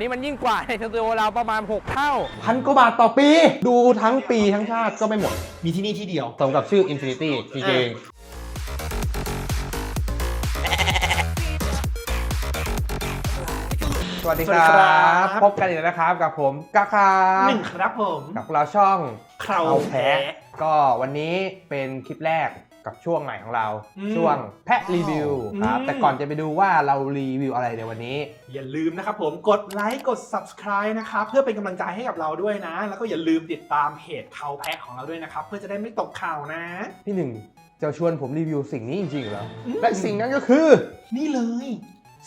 นี่มันยิ่งกว่าในสตูดิโอเราประมาณ 6 เท่า พันกว่าบาทต่อปี ดูทั้งปีทั้งชาติก็ไม่หมด มีที่นี่ที่เดียวสมกับชื่อ Infinity จริงๆสวัสดีคสวัสดีครัรับ บ พบกันอีกแล้วนะครับกับผมกะครัหบนึ่งครับผมกับพวกเราช่องเคราเอาแพะแพะก็วันนี้เป็นคลิปแรก กับช่วงใหม่ของเรา อืม ช่วงแพะรีวิวครับอืมแต่ก่อนจะไปดูว่าเรารีวิวอะไรในวันนี้ อย่าลืมนะครับผมกดไลค์กด subscribe นะครับเพื่อเป็นกำลังใจให้กับเราด้วยนะ แล้วก็อย่าลืมติดตามเพจเขาแพะของเราด้วยนะครับ เพื่อจะได้ไม่ตกข่าวนะ พี่หนึ่งจะชวนผมรีวิวสิ่งนี้จริงๆเหรออืม และสิ่งนั้นก็คือนี่เลย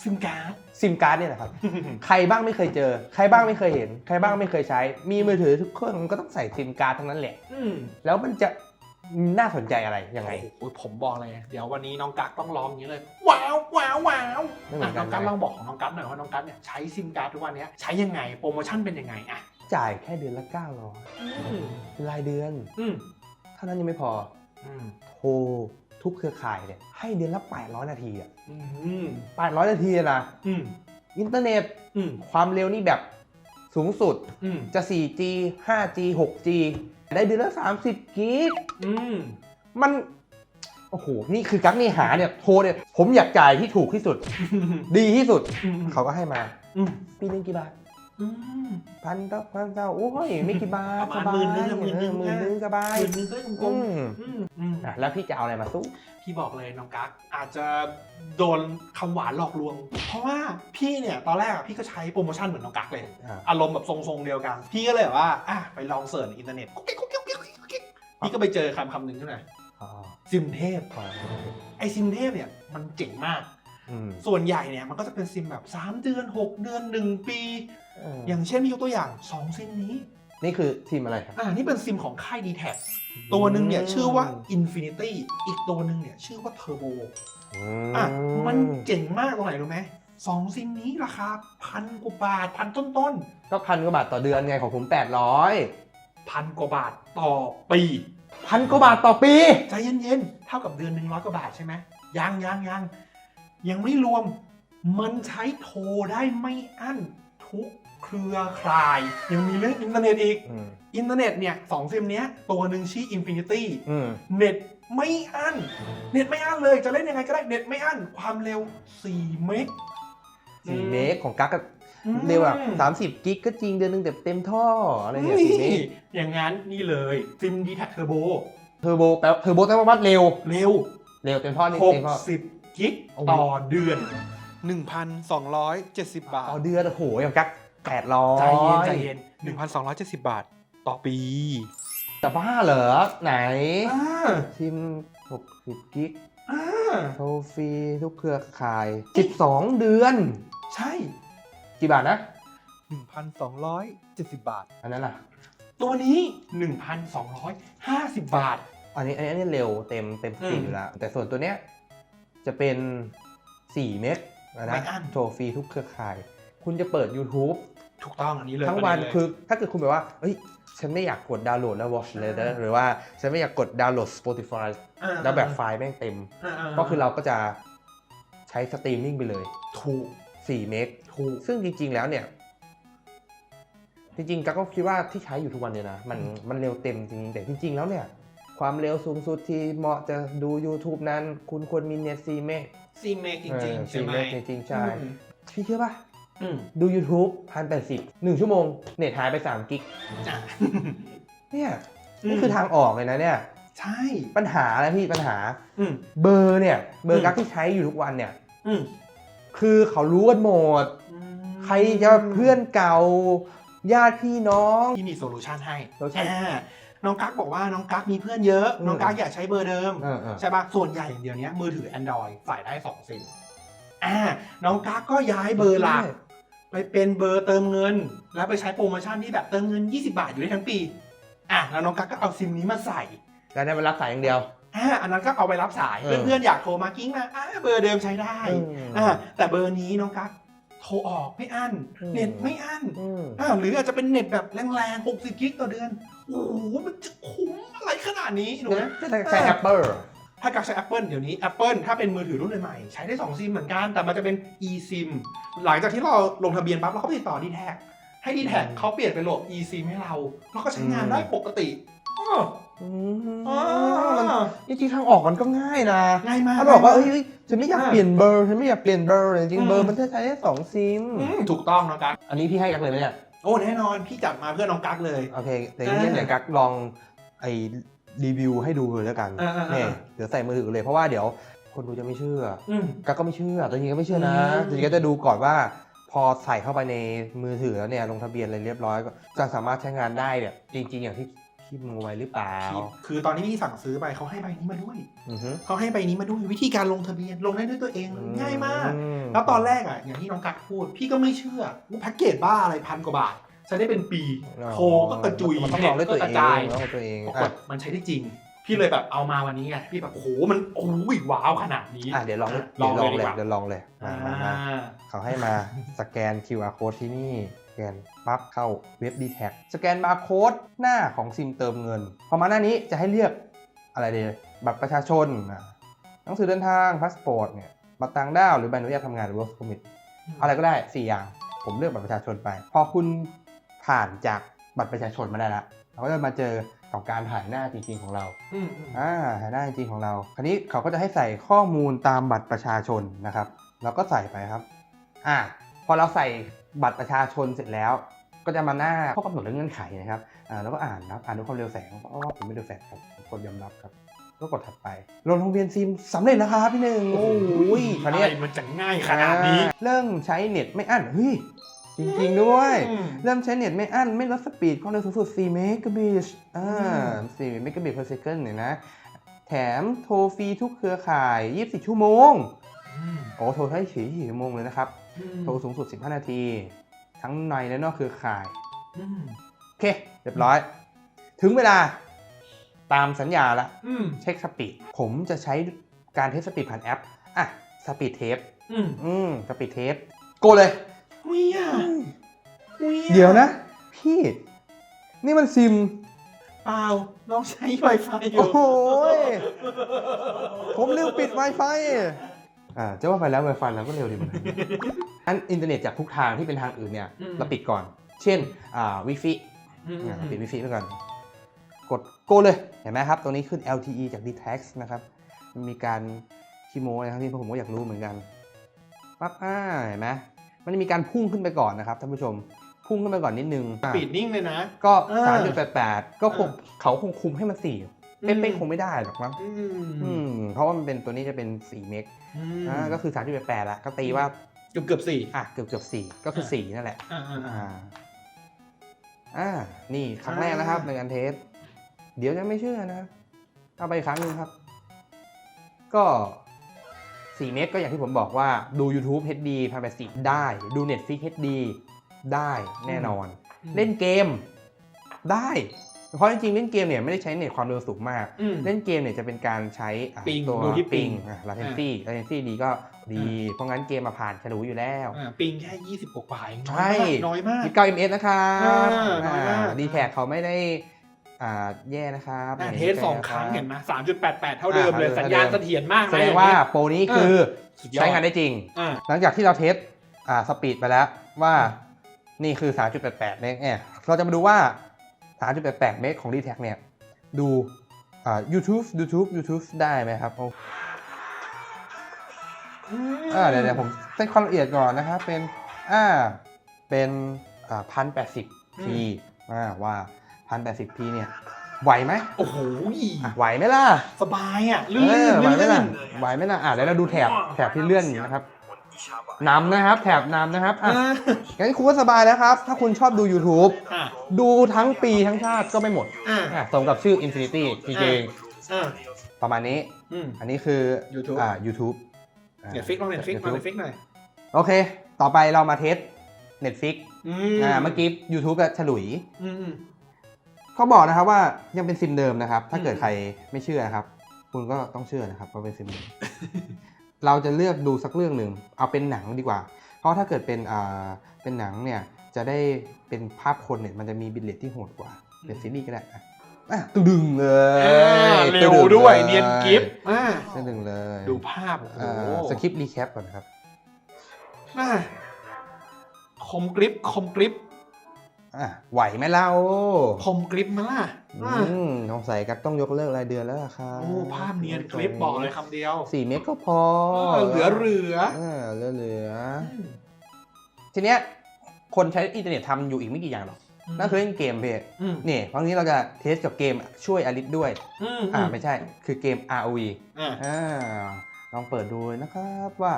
ซิมการ์ด ซิมการ์ดเนี่ยแหละครับ ใครบ้างไม่เคยเจอ ใครบ้างไม่เคยเห็น ใครบ้างไม่เคยใช้ มีมือถือทุกเครื่องมันก็ต้องใส่ซิมการ์ดทั้งนั้นแหละ อืมแล้วมันจะ น่าสนใจอะไรยังไงโอ้โหผมบอกเลย เดี๋ยววันนี้น้องกั๊กต้องร้องอย่างนี้เลย ว้าวว้าวว้าวไม่เหมือนกันน้องกั๊กนะลองบอกของน้องกั๊กหน่อยว่าน้องกั๊กเนี่ยใช้ซิมการ์ดทุกวันเนี้ยใช้ยังไงโปรโมชั่นเป็นยังไงอะจ่ายแค่เดือนละอืม900เป็นรายเดือนอืมเท่านั้นยังไม่พออืมโทรทุกเครือข่ายเนี่ยให้เดือนละ800 นาทีอะอืม800 นาทีอะนะอืมอินเทอร์เน็ตอืมความเร็วนี่แบบ สูงสุดอืมจะ 4G 5G 6G ได้เดือนละ30 กิก อืมมัน โอ้โห นี่คือกั๊กนี่หาเนี่ยโทรเนี่ย ผมอยากจ่ายที่ถูกที่สุด ดีที่สุด อืมเขาก็ให้มา อืมปีหนึงกี่บาท อืมพันต่อพันเท่าโอ้ยไม่กี่บาทประมาณหมื่นนึงอะสบายหมื่นนึงเออหมื่นนึงสบาย หมื่นนึงก็กลอืมมๆอืมอืมอะแล้วพี่จะเอาอะไรมาสู้พี่บอกเลยน้องกั๊กอาจจะโดนคำหวานหลอกลวง เพราะว่าพี่เนี่ยตอนแรกอะพี่ก็ใช้โปรโมชั่นเหมือนน้องกั๊กเลย อ่าอารมณ์แบบทรงๆเดียวกัน พี่ก็เลยแบบว่าอะไปลองเสิร์ชในอินเทอร์เน็ตกุ๊กกิ๊กกุ๊กกิ๊กกุ๊กกิ๊กกุ๊กกิ๊กพี่ก็ไปเจอคำคำหนึ่งขึ้นมาอ๋อซิมเทพอ๋อไอซิมเทพเนี่ยมันเจ๋งมาก อืมส่วนใหญ่เนี่ยมันก็จะเป็นซิมแบบ 3 เดือน 6 เดือน 1 ปีเอออย่างเช่นพี่ยกตัวอย่าง 2 ซิมนี้ นี่คือทีมอะไรครับ อ่า นี่เป็นซิมของค่าย d t แทตัวหนึ่งเนี่ยชื่อว่า Infinity อีกตัวหนึ่งเนี่ยชื่อว่า Turbo อะมันเจ๋งมากตรงไหนรู้ไหมสองซิมนี้ราคาพันกว่าบาทพันต้นก็พันกว่าบาทต่อเดือนไงของผม800ๆพันกว่าบาทต่อปีพันกว่าบาทต่อปีใจเย็นๆเท่ากับเดือนหนึ่งร้อยกว่าบาทใช่ไหมยังยังยังยังไม่รวม มันใช้โทรได้ไม่อั้นทุก เครือข่าย ยังมีเรื่องอินเทอร์เน็ตอีก อืมอินเทอร์เน็ตเนี่ยสองซิมเนี้ยตัวหนึ่งชื่อ Infinity อืมเน็ตไม่อั้น เน็ตไม่อั้นเลยจะเล่นยังไงก็ได้เน็ตไม่อั้น ความเร็ว 4 เมกสี่เมกของกั๊กก็เร็วอะสามสิบกิกก็จริงเดือนหนึงแต่เต็มท่ออะไรเนี่ยสี่เมกอย่างงั้นนี่เลยซิมดีแท็กเทอร์โบเทอร์โบแปลเทอร์โบแปลว่าเร็ว เร็ว เร็วเต็มท่อนี่เต็มท่อ 60 กิกโอ้โห ต่อเดือน 1,270 บาท ต่อเดือนโอ้โหอย่างกั๊ก แปดร้อยใจเย็นใจเย็น1,270บาท ต่อปี จะบ้าเหรอ ไหน อ่าทิมหกสิบกิกอ่าโทรฟรีทุกเครือข่าย 12 เดือน ใช่กี่บาทนะ1,270บาท อันนั้นล่ะ ตัวนี้1,250บาท อันนี้อันนี้อันนี้เร็วเต็มเต็มสตรีมอืมอยู่แล้ว แต่ส่วนตัวเนี้ยจะเป็น 4 เมกนะไม่นะอั้น โทรฟรีทุกเครือข่าย คุณจะเปิด YouTube ถูกต้องอันนี้เลยทั้งวันประเด็เลยคือถ้าเกิดคุณแบบว่าเฮ้ยฉันไม่อยากกดดาวน์โหลดแล้ว watch เลยนะหรือว่าฉันไม่อยากกดดาวน์โหลด Spotify อ่าแล้วแบบไฟล์แม่งเต็มอ่าก็คือเราก็จะใช้สตรีมมิ่งไปเลย ถูก4 เมก ถูก ซึ่งจริงๆ แล้วเนี่ย จริงๆกั๊กก็คิดว่าที่ใช้อยู่ทุกวันเนี่ยนะ มันมันเร็วเต็มจริงๆแต่จริง ๆ แล้วเนี่ย ความเร็วสูงสุดที่เหมาะจะดู YouTube นั้น คุณควรมีเน็ต4เมกซีเมกจริงๆใช่4ไหมเมกจริงๆ ใช่ อืมพี่เชื่อป่ะอืม ดู YouTube พันแปดสิบหนึ่งชั่วโมง เน็ตหายไป 3 กิกอะเนี่ยนี่คือทางออกเลยนะเนี่ย ใช่ปัญหาอะไรพี่ปัญหาอืมเบอร์เนี่ย เบออืร์มกั๊กที่ใช้อยู่ทุกวันเนี่ยอืมคือเขารู้กันหมด ใครจะเพื่อนเก่าญาติพี่น้องที่มีโซลูชันให้โซลูชันอ่าน้องกั๊กบอกว่าน้องกั๊กมีเพื่อนเยอะอืมน้องกั๊กอยากใช้เบอร์เดิมเออเออใช่ปะส่วนใหญ่เดี๋ยวนี้มือถือ Android ใส่ได้ 2 ซิมอ่าน้องกั๊กก็ย้ายเบอร์หลัก ไปเป็นเบอร์เติมเงิน แล้วไปใช้โปรโมชั่นที่แบบเติมเงิน 20 บาทอยู่ได้ทั้งปี อะแล้วน้องกั๊กก็เอาซิมนี้มาใส่แล้วได้มารับสายอย่างเดียว อ่าอันนั้นก็เอาไปรับสาย เออ เพื่อนๆอยากโทรมากิ้งมาอ่าเบอร์เดิมใช้ได้อืมอ่าแต่เบอร์นี้น้องกั๊กโทรออกไม่อั้นอืมเน็ตไม่อั้น อืม อ่าหรืออาจจะเป็นเน็ตแบบแรงๆ 60 กิกต่อเดือน โอ้โห มันจะคุ้มอะไรขนาดนี้ถูกไหมจะใช้แอปเปิล ถ้ากักใช้ Apple เดี๋ยวนี้ Apple ถ้าเป็นมือถือรุ่นใหม่ๆใช้ได้2ซิมเหมือนกัน แต่มันจะเป็น eSIM หลังจากที่เราลงทะเบียนปั๊บเราก็ไปติดต่อ d t แทให้ d t แทเขาเปลี่ยนเป็นโหลด eSIM ให้เราเราก็ใช้งานได้ปกติอ้ออืมอ๋อมันจริงๆทางออกมันก็ง่ายนะง่ายมาก ถ้าบอกว่าง่เอ้ยยมกเอ้ยฉันไม่อยากเปลี่ยนเบอร์ฉันไม่อยากเปลี่ยนเบอร์จริงอืมๆเบอร์มันจะใช้ได้สองซิมอืมถูกต้องนะกักอันนี้พี่ให้กักเลยไหมเนี่ยโอ้แน่นอนพี่จัดมาเพื่อน้องกักเลย โอเคแต่ทีนี้อ่าเดี๋ยวกักลองไอ้ รีวิวให้ดูเลยแล้วกันอ่าอ่าอ่าเนี่ยเดี๋ยวใส่มือถือเลยเพราะว่าเดี๋ยวคนดูจะไม่เชื่อ อืมกักก็ไม่เชื่อ ตัวจริงก็ไม่เชื่อนะอืม ตัวจริงก็จะดูก่อนว่า พอใส่เข้าไปในมือถือแล้วเนี่ยลงทะเบียนอะไรเรียบร้อยก็จะสามารถใช้งานได้แบบจริง ๆ อย่างที่คิดมือไว้หรือเปล่าพี่คือตอนที่พี่สั่งซื้อไปเขาให้ใบนี้มาด้วย อือฮึเขาให้ใบนี้มาด้วยวิธีการลงทะเบียนลงได้ด้วยตัวเองเลยง่ายมากอืมแล้วตอนแรกอะอย่างที่น้องกักพูด พี่ก็ไม่เชื่อว่าแพ็กเกจบ้าอะไรพันกว่าบาท ใช้ได้เป็นปีโคก็กระจุยมันต้องลองด้วยตัวน็เอก็งกระจายลองด้วยตัวเองปรากอะฏมันใช้ได้จริง พี่เลยแบบเอามาวันนี้ไงพี่แบบโอ้โหมันโอ้ยว้าวขนาดนี้อะเดี๋ยวลองด้วยลองเดี๋ยวลเลอยงเลยดีกว่าเดี๋ยวลองเลยอ่ามามามาเขาให้มาสแกน QR code ที่นี่สแกนปั๊บเข้าเว็บ d t แทสแกนบาร์โค้ดหน้าของซิมเติมเงิน พอมาหน้านี้จะให้เลือกอะไรดีบัตรประชาชนอะหนังสือเดินทางพาสปอร์ตเนี่ยบัตรต่างด้าวหรือใบอนุญาตทำงานหรือ work permit อะไรก็ได้ 4 อย่าง ผมเลือกบัตรประชาชนไป พอคุณ ผ่านจากบัตรประชาชนมาได้แล้วเราก็จะมาเจอกับการถ่ายหน้าจริงๆของเราอืมอืมอ่าถ่ายหน้าจริงๆของเรา คราวนี้เขาก็จะให้ใส่ข้อมูลตามบัตรประชาชนนะครับ เราก็ใส่ไปครับ อ่า พอเราใส่บัตรประชาชนเสร็จแล้ว ก็จะมาหน้าข้อกำหนดและเงื่อนไขนะครับ อ่า แล้วก็อ่านนะครับ อ่านด้วยความเร็วแสง เพราะว่าผมไม่เร็วแสงครับผมกดยอมรับครับก็กดถัดไปลงทะเบียนซิมสำเร็จแล้วครับพี่หนึ่งโอ้ยคราวนี้ อะไรมันจะง่ายขนาดนี้อ่าเริ่มใช้เน็ตไม่อั้นเฮ้ย จริง ๆ ด้วยอืมเริ่มใช้เน็ตไม่อั้น ไม่ลดสปีดความเร็วสูงสุด 4 เมกะบิตอ่า4เมกะบิต per second เนี่ยนะ แถมโทรฟรีทุกเครือข่าย 24 ชั่วโมง โอ้โทรได้24ชั่วโมงเลยนะครับ โทรสูงสุด 15 นาที ทั้งในและนอกเครือข่ายอืมโอเค เรียบร้อย ถึงเวลาตามสัญญาละอืมเช็คสปีด ผมจะใช้การเทสสปีดผ่านแอป อะ สปีดเทสอืมอืมสปีดเทส โกเลยอุ้ยอะ อุ้ยอะเดี๋ยวนะ พี่ นี่มันซิม เปล่าน้องใช้ Wi-Fi อยู่ โอ้โหยผมลืมปิด Wi-Fi อ่าจะว่าไปแล้ว Wi-Fi เราก็เร็วดีเหมือนกันอันอินเทอร์เน็ตจากทุกทางที่เป็นทางอื่นเนี่ยอืม เราปิดก่อน เช่นอ่า Wi-Fi อืมอ่าปิด Wi-Fi ไปก่อน กดโกเลย เห็นไหมครับตรงนี้ขึ้น LTE จาก d t a x นะครับมันมีการคีโมนะครับที่ผมก็อยากรู้เหมือนกันปั๊บอ่าเห็นไหมมันจะมีการพุ่งขึ้นไปก่อนนะครับท่านผู้ชม พุ่งขึ้นไปก่อนนิดนึงอะปิดนิ่งเลยนะ ก็เออสามจุดแปดแปดก็คงเออเขาคงคุมให้มันสี่อืมเป๊ะๆคงไม่ได้หรอกมั้งอือืมมเพราะว่ามันเป็นตัวนี้จะเป็นสี่เมกอืมอ่าก็คือสามจุดแปดละก็ตีว่าเกือบเกือบสี่อะเกือบเกือบสี่ก็คือสี่นั่นแหละอ่าอ่าอ่าอ่าอ่านี่ครั้งแรกนะครับอ่าในการเทส เดี๋ยวจะไม่เชื่อนะเอาไปอีกครั้งหนึ่งครับ ก็4เมกก็อย่างที่ผมบอกว่าดู YouTube HD 1080ได้ ดู Netflix HD ได้แน่นอน เล่นเกมได้ เพราะจริงๆเล่นเกมเนี่ยไม่ได้ใช้เน็ตความเร็วสูงมากอืมเล่นเกมเนี่ยจะเป็นการใช้อะปิงตัวดูที่ปิงอะ latency latency ดีก็ดี เพราะงั้นเกมมาผ่านฉลูอยู่แล้วอ่าปิงแค่ยี่สิบกว่าๆเองใช่น้อยมากยี่สิบเก้า ms นะครับอ่าน้อยมากดีแท็กเขาไม่ได้อ่าแย่นะครับอ่าย่าเทนี้สสองครั้งเห็นไหมสามจุดแปดแปดเท่าเดิมเลยอ่าสัญญาณเสถียรมากแสนะดองย่ว่าเยโปรนี้คือสุดยอดใช้งานได้จริงอ่าหลังจากที่เราเทสอ่าสปีดไปแล้วว่า นี่คือ 3.88 เมกเนี่ยเราจะมาดูว่า 3.88 เมกของ d t แทเนี่ย ดูอ่า YouTube YouTube YouTube ได้ไหมครับโอ้อ่าเดี๋ยวเดี๋ยวผมเซตความละเอียดก่อนนะครับ เป็นอ่าเป็นอ่าพันแปดสิบพีอ่าว่าพันแปดสิบพีเนี่ย ไหวไหมโอ้โหอะไหวไหมล่ะสบายอะลื่เอนอไหวไหมลื่ล่ะนไหวไหมล่ะอะเดี๋ยวเราดูแถบแถบที่เลื่อนนะครับ นำนะครับ แถบนำนะครับอะอ่างั้นคุณก็สบายแล้วครับ ถ้าคุณชอบดู YouTube อ่าดูทั้งปีทั้งชาติก็ไม่หมดอ่าอะสมกับชื่อ Infinity จริงอ่าๆประมาณนี้ อืม อันนี้คือ YouTube อ่า YouTube อ่า เน็ตฟิกลองเน็ตฟิกลองเน็ตฟิกหน่อย โอเค ต่อไปเรามาเทส Netflix อือ่าเมื่อกี้ YouTube ก็ฉลุย อืมอืมเขาบอกนะครับว่ายังเป็นซิมเดิมนะครับ ถ้าเกิดอืม ใครไม่เชื่อนะครับ คุณก็ต้องเชื่อนะครับเพราะเป็นซิมเดิม เราจะเลือกดูสักเรื่องหนึ่งเอาเป็นหนังดีกว่า เพราะถ้าเกิดเป็นอ่าเป็นหนังเนี่ยจะได้เป็นภาพคนเนี่ยมันจะมีบิตเรทที่โหดกว่าเป็นซีรีส์ก็ได้อะอะตึงเลยอ่าเร็วด้วยเนียนกิฟต์อ่าตึงเลยดูภาพโอ้โหอ่าสคริปต์รีแคปก่อนครับอ่าคมกริปคมกริป อะไหวไหมเราคมกริปมาล่ะอือ่ามสงสัยกักต้องยกเลิกรายเดือนแล้วล่ะครับโอ้ภาพเนียนกริปบอกเลยคำเดียวสี่เมกก็พอเออเหลือเหลือเออเหลือเหลืออืมทีเนี้ยคนใช้อินเทอร์เน็ตทำอยู่อีกไม่กี่อย่างหรอกนั่นคือเล่นเกมเพ่อืมนี่ครั้งนี้เราจะเทสกับเกมช่วยอลิสด้วยอืมอ่าไม่ใช่คือเกม ROV อ่าอ่าลองเปิดดูเลยนะครับว่า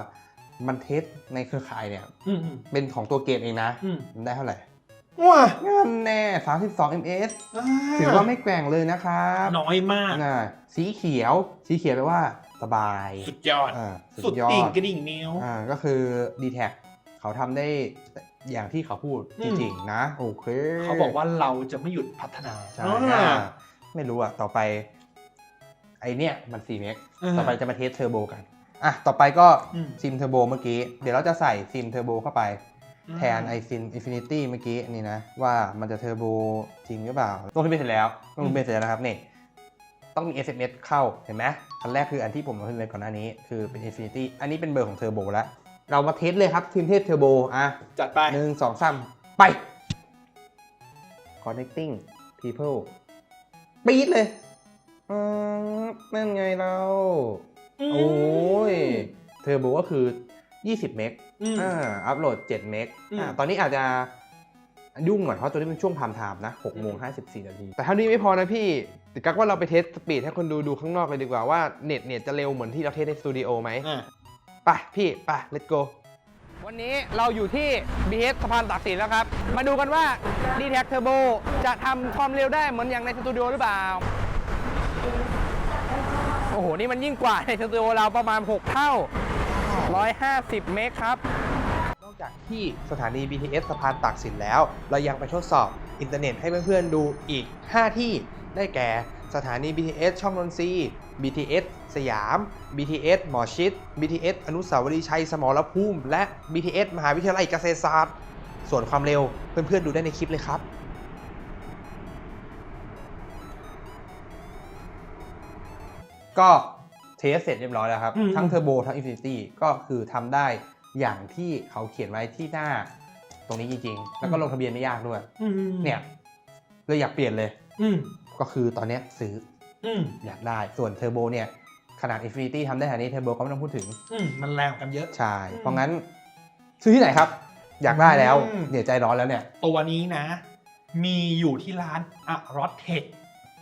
มันเทสในเครือข่ายเนี่ยอืมอืมเป็นของตัวเกมเองนะอืมมันได้เท่าไหร่ ว้างั้นแน่ 32 ms ถือว่าไม่แกว่งเลยนะครับน้อยมากอ่าสีเขียว สีเขียวแปลว่าสบาย สุดยอดอ่าสุดยอติ่งดกระดิ่งนิ้วอ่าก็คือ d t แทเขาทำได้อย่างที่เขาพูดอืจมริงๆนะ โอเค เขาบอกว่าเราจะไม่หยุดพัฒนาใช่อ่าอ่าไม่รู้อะต่อไป ไอเนี้ยมัน4เมกาต่อไปจะมาเทสเทอร์โบกันอะต่อไปก็อืมซิมเทอร์โบเมื่อกี้ เดี๋ยวเราจะใส่ซิมเทอร์โบเข้าไป แทนไอซินอินฟินิตี้เมื่อกี้นี่นะ ว่ามันจะเทอร์โบจริงหรือเปล่า ลงทะเบียนเสร็จแล้ว ลงทะเบียนเสร็จแล้วนะครับนี่ต้องมี SMS เข้าเห็นไหมอันแรกคืออันที่ผมลงทะเบียนก่อนหน้านี้ คือเป็น Infinity อันนี้เป็นเบอร์ของเทอร์โบแล้ว เรามาเทสเลยครับ ทีมเทสเทอร์โบอะจัดไปหนึ่งสองสามไป connecting people ปี๊ดเลยอืมนั่นไงเรา โอ้ย เทอร์โบก็คือ 20 เมกอืมอ่าอัพโหลด 7 เมกอืมอ่าตอนนี้อาจจะยุ่งหน่อยเพราะตัวนี้เป็นช่วงพามไทม์นะ6โมง54 นาที แต่เท่านี้ไม่พอนะพี่ติกักว่าเราไปเทสสปีดให้คนดูดูข้างนอกเลยดีกว่าว่าเน็ตเนี่ยจะเร็วเหมือนที่เราเทสในสตูดิโอไหมอ่าไปพี่ไป let's go วันนี้เราอยู่ที่ BH สะพานตากสินแล้วครับ มาดูกันว่า d t แท Turbo จะทำความเร็วได้เหมือนอย่างในสตูดิโอหรือเปล่า โอ้โห นี่มันยิ่งกว่าในสตูดิโอเราประมาณ 6 เท่า 150 เมกครับ นอกจากที่สถานี BTS สะพานตากสินแล้ว เรายังไปทดสอบอินเทอร์เน็ตให้เพื่อนๆดูอีก 5 ที่ได้แก่สถานี BTS ช่องนนทรี BTS สยาม BTS หมอชิด BTS อนุสาวรีย์ชัยสมรภูมิ และ BTS มหาวิทยาลัยเกษตรศาสตร์ ส่วนความเร็วเพื่อนๆดูได้ในคลิปเลยครับก็ เทสเสร็จเรียบร้อยแล้วครับอืมทั้งเทอร์โบทั้ง Infinity ก็คือทำได้อย่างที่เขาเขียนไว้ที่หน้าตรงนี้จริงๆ แล้วก็ลงทะเบียนไม่ยากด้วยอืมเนี่ยเลยอยากเปลี่ยนเลยอืมก็คือตอนเนี้ยซื้ออืมอยากได้ส่วนเทอร์โบเนี่ยขนาด Infinity ทำได้ขนาดนี้เทอร์โบก็ไม่ต้องพูดถึงอืมมันแรงกันเยอะใช่อืมเพราะงั้นซื้อที่ไหนครับ อยากได้แล้วอืมเนี่ยใจร้อนแล้วเนี่ย ตัวนี้นะ มีอยู่ที่ร้านอะรอตเทค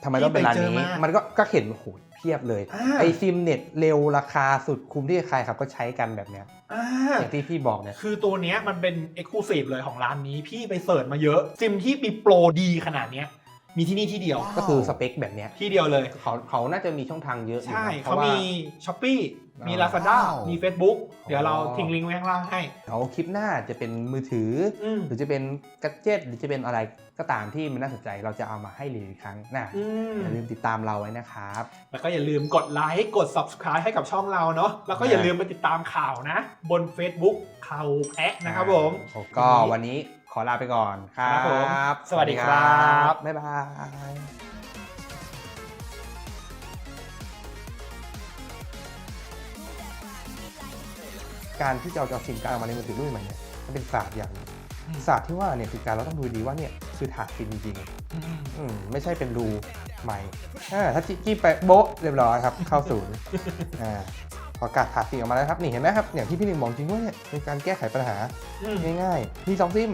ทำไมต้องเป็นร้านที่ไปเจอนี้มามัมันก็ก็เห็นโอ้โห เพียบเลย อ่า ไอซิมเน็ตเร็วราคาสุดคุ้มที่ใครครับก็ใช้กันแบบเนี้ยอ่าอย่างที่พี่บอกเนี่ย คือตัวเนี้ยมันเป็น e x c l u s i v e เลยของร้านนี้พี่ไปเสิร์ชมาเยอะ ซิมที่มีโปรดีขนาดเนี้ย มีที่นี่ที่เดียว ก็คือสเปคแบบเนี้ยที่เดียวเลย เขาเขาน่าจะมีช่องทางเยอะอยู่ใช่นะพเขาระว่ มีช้อปปี้มีอ่า Lazada ว้าว มี Facebook อ๋อเดี๋ยวเราทิ้งลิงก์ไว้ข้างล่างให้ เขาคลิปหน้าจะเป็นมือถือออืมหรือจะเป็นกัจเจ็ตหรือจะเป็นอะไรก็ตามที่มันน่าสนใจเราจะเอามาให้รีวิวอีกครั้งนะอืมอย่าลืมติดตามเราไว้นะครับ แล้วก็อย่าลืมกดไลค์กด Subscribe ให้กับช่องเราเนาะแล้วก็อย่าลืมไปติดตามข่าวนะ บน Facebook ข่าวแพะนะครับผม ก็วันนี้ ขอลาไปก่อนครัครับผมบสวัสดีครับ บ๊ายบายการที่จะเอาจอซิมการดออกมาในมือถือรุ่นใหม่เนี่ยมันเป็นศาสตร์อย่างหนึ่งศาสตร์ที่ว่าเนี่ยคือการเราต้องดูดีว่าเนี่ยคือถาดซิมจริงๆอืมอืมไม่ใช่เป็นรูใหม่อ่าถ้าจี้ไปโบ๊ะเรียบร้อยครับ เข้าศูนย์อ่าพอกัดถาดซิมออกมาแล้วครับนี่เห็นไหมครับอย่างที่พี่หนึ่งบอกจริงว่าเนี่ยเป็นการแก้ไขปัญหาอืมง่ายๆมีสองซิม